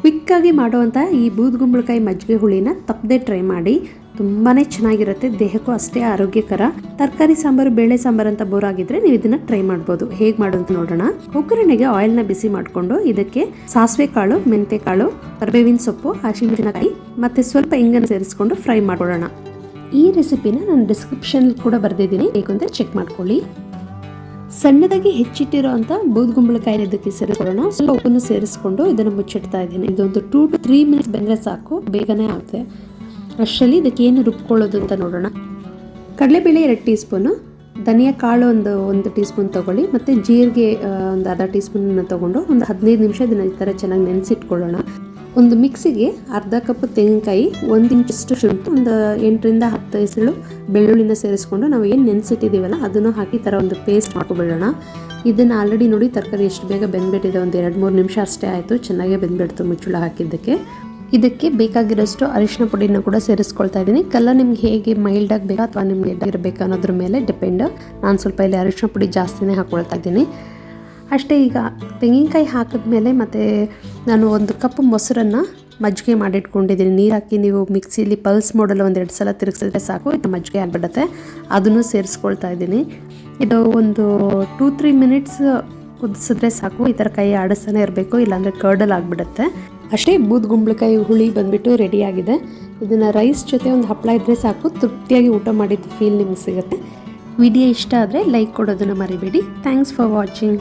ಕ್ವಿಕ್ಕಾಗಿ ಮಾಡುವಂಥ ಈ ಬೂದ್ಗುಂಬಳಕಾಯಿ ಮಜ್ಜಿಗೆ ಹುಳಿನ ತಪ್ಪದೆ ಟ್ರೈ ಮಾಡಿ. ತುಂಬಾ ಚೆನ್ನಾಗಿರುತ್ತೆ, ದೇಹಕ್ಕೂ ಅಷ್ಟೇ ಆರೋಗ್ಯಕರ. ತರಕಾರಿ ಸಾಂಬಾರು, ಬೇಳೆ ಸಾಂಬಾರು ಅಂತ ಬೋರ್ ಆಗಿದ್ರೆ ನೀವು ಇದನ್ನ ಟ್ರೈ ಮಾಡ್ಬೋದು. ಹೇಗೆ ಮಾಡೋದು ನೋಡೋಣ. ಒಗ್ಗರಣೆಗೆ ಆಯಿಲ್ನ ಬಿಸಿ ಮಾಡಿಕೊಂಡು ಇದಕ್ಕೆ ಸಾಸಿವೆ ಕಾಳು ಮೆಂತೆ ಕಾಳು, ಕರಿಬೇವಿನ ಸೊಪ್ಪು, ಹಸಿಮೆಣಸಿನಕಾಯಿ ಮತ್ತೆ ಸ್ವಲ್ಪ ಇಂಗನ್ನು ಸೇರಿಸ್ಕೊಂಡು ಫ್ರೈ ಮಾಡೋಣ ಈ ರೆಸಿಪಿನ ನಾನು ಡಿಸ್ಕ್ರಿಪ್ಷನ್ ಕೂಡ ಬರೆದಿದ್ದೀನಿ. ಬೇಕು ಅಂದರೆ ಚೆಕ್ ಮಾಡ್ಕೊಳ್ಳಿ. ಸಣ್ಣದಾಗಿ ಹೆಚ್ಚಿಟ್ಟಿರೋ ಅಂತ ಬೂದ್ಗುಂಬಳಕಾಯಿನ ಇದಕ್ಕೆ ಸೇರಿಸ್ಕೊಳ್ಳೋಣ. ಸ್ವಲ್ಪ ಉಪ್ಪನ್ನು ಸೇರಿಸ್ಕೊಂಡು ಇದನ್ನು ಮುಚ್ಚಿಡ್ತಾ ಇದ್ದೀನಿ. ಇದೊಂದು ಟೂ ಟು ತ್ರೀ ಮಿನಿಟ್ಸ್ ಬೆಂದರೆ ಸಾಕು. ಬೇಗನೆ ಆಗುತ್ತೆ. ಅಷ್ಟರಲ್ಲಿ ಇದಕ್ಕೆ ಏನು ರುಬ್ಕೊಳ್ಳೋದು ಅಂತ ನೋಡೋಣ. ಕಡಲೆಬೇಳೆ ಎರಡು ಟೀ ಸ್ಪೂನು ಧನಿಯಾ ಕಾಳು ಒಂದು ಒಂದು ಟೀ ಸ್ಪೂನ್ ತೊಗೊಳ್ಳಿ, ಮತ್ತು ಜೀರಿಗೆ ಒಂದು ಅರ್ಧ ಟೀ ಸ್ಪೂನನ್ನು ತೊಗೊಂಡು ಒಂದು ಹದಿನೈದು ನಿಮಿಷ ಇದನ್ನು ಈ ಥರ ಚೆನ್ನಾಗಿ ನೆನೆಸಿಟ್ಕೊಳ್ಳೋಣ. ಒಂದು ಮಿಕ್ಸಿಗೆ ಅರ್ಧ ಕಪ್ ತೆಂಗಿನಕಾಯಿ, ಒಂದು ಇಂಚಷ್ಟು ಶುಂಠಿ, ಒಂದು ಎಂಟರಿಂದ ಹತ್ತು ಎಸಳು ಬೆಳ್ಳುಳ್ಳಿನ ಸೇರಿಸ್ಕೊಂಡು ನಾವು ಏನು ನೆನೆಸಿಟ್ಟಿದ್ದೀವಲ್ಲ ಅದನ್ನು ಹಾಕಿ ಥರ ಒಂದು ಪೇಸ್ಟ್ ಮಾಡ್ಕೊಬಿಡೋಣ. ಇದನ್ನು ಆಲ್ರೆಡಿ ನೋಡಿ ತರಕಾರಿ ಎಷ್ಟು ಬೇಗ ಬೆಂದ್ಬಿಟ್ಟಿದೆ, ಒಂದು ಎರಡು ಮೂರು ನಿಮಿಷ ಅಷ್ಟೇ ಆಯಿತು, ಚೆನ್ನಾಗೆ ಬೆಂದ್ಬಿಡ್ತು ಮುಚ್ಚುಳ ಹಾಕಿದ್ದಕ್ಕೆ. ಇದಕ್ಕೆ ಬೇಕಾಗಿರೋಷ್ಟು ಅರಿಶಿನ ಪುಡಿನ ಕೂಡ ಸೇರಿಸ್ಕೊಳ್ತಾ ಇದ್ದೀನಿ. ಕಲರ್ ನಿಮ್ಗೆ ಹೇಗೆ ಮೈಲ್ಡ್ ಬೇಕಾ ಅಥವಾ ನಿಮ್ಗೆ ಇರಬೇಕು ಅನ್ನೋದ್ರ ಮೇಲೆ ಡಿಪೆಂಡ್ ನಾನು ಸ್ವಲ್ಪ ಇಲ್ಲಿ ಅರಿಶಿನ ಪುಡಿ ಜಾಸ್ತಿನೇ ಹಾಕ್ಕೊಳ್ತಾ ಇದ್ದೀನಿ. ಅಷ್ಟೇ ಈಗ ತೆಂಗಿನಕಾಯಿ ಹಾಕಿದ್ಮೇಲೆ ಮತ್ತು ನಾನು ಒಂದು ಕಪ್ ಮೊಸರನ್ನು ಮಜ್ಜಿಗೆ ಮಾಡಿಟ್ಕೊಂಡಿದ್ದೀನಿ. ನೀರು ಹಾಕಿ ನೀವು ಮಿಕ್ಸಿಲಿ ಪಲ್ಸ್ ಮಾಡಲು ಒಂದೆರಡು ಸಲ ತಿರುಗಿಸಿದ್ರೆ ಸಾಕು ಇದು ಮಜ್ಜಿಗೆ ಆಗಿಬಿಡುತ್ತೆ. ಅದನ್ನು ಸೇರಿಸ್ಕೊಳ್ತಾ ಇದ್ದೀನಿ. ಇದು ಒಂದು ಟೂ ತ್ರೀ ಮಿನಿಟ್ಸ್ ಕುದಿಸಿದ್ರೆ ಸಾಕು. ಈ ಥರ ಕೈ ಆಡಿಸ್ತಾನೆ ಇರಬೇಕು, ಇಲ್ಲಾಂದರೆ ಕರ್ಡಲ್ ಆಗಿಬಿಡುತ್ತೆ. ಅಷ್ಟೇ ಬೂದ್ಗುಂಬಳಕಾಯಿ ಹುಳಿ ಬಂದುಬಿಟ್ಟು ರೆಡಿಯಾಗಿದೆ ಇದನ್ನು ರೈಸ್ ಜೊತೆ ಒಂದು ಹಪ್ಪಳ ಇದ್ದರೆ ಸಾಕು. ತೃಪ್ತಿಯಾಗಿ ಊಟ ಮಾಡಿದ್ದು ಫೀಲ್ ನಿಮ್ಗೆ ಸಿಗುತ್ತೆ. ವಿಡಿಯೋ ಇಷ್ಟ ಆದರೆ ಲೈಕ್ ಕೊಡೋದನ್ನು ಮರಿಬೇಡಿ. Thanks for watching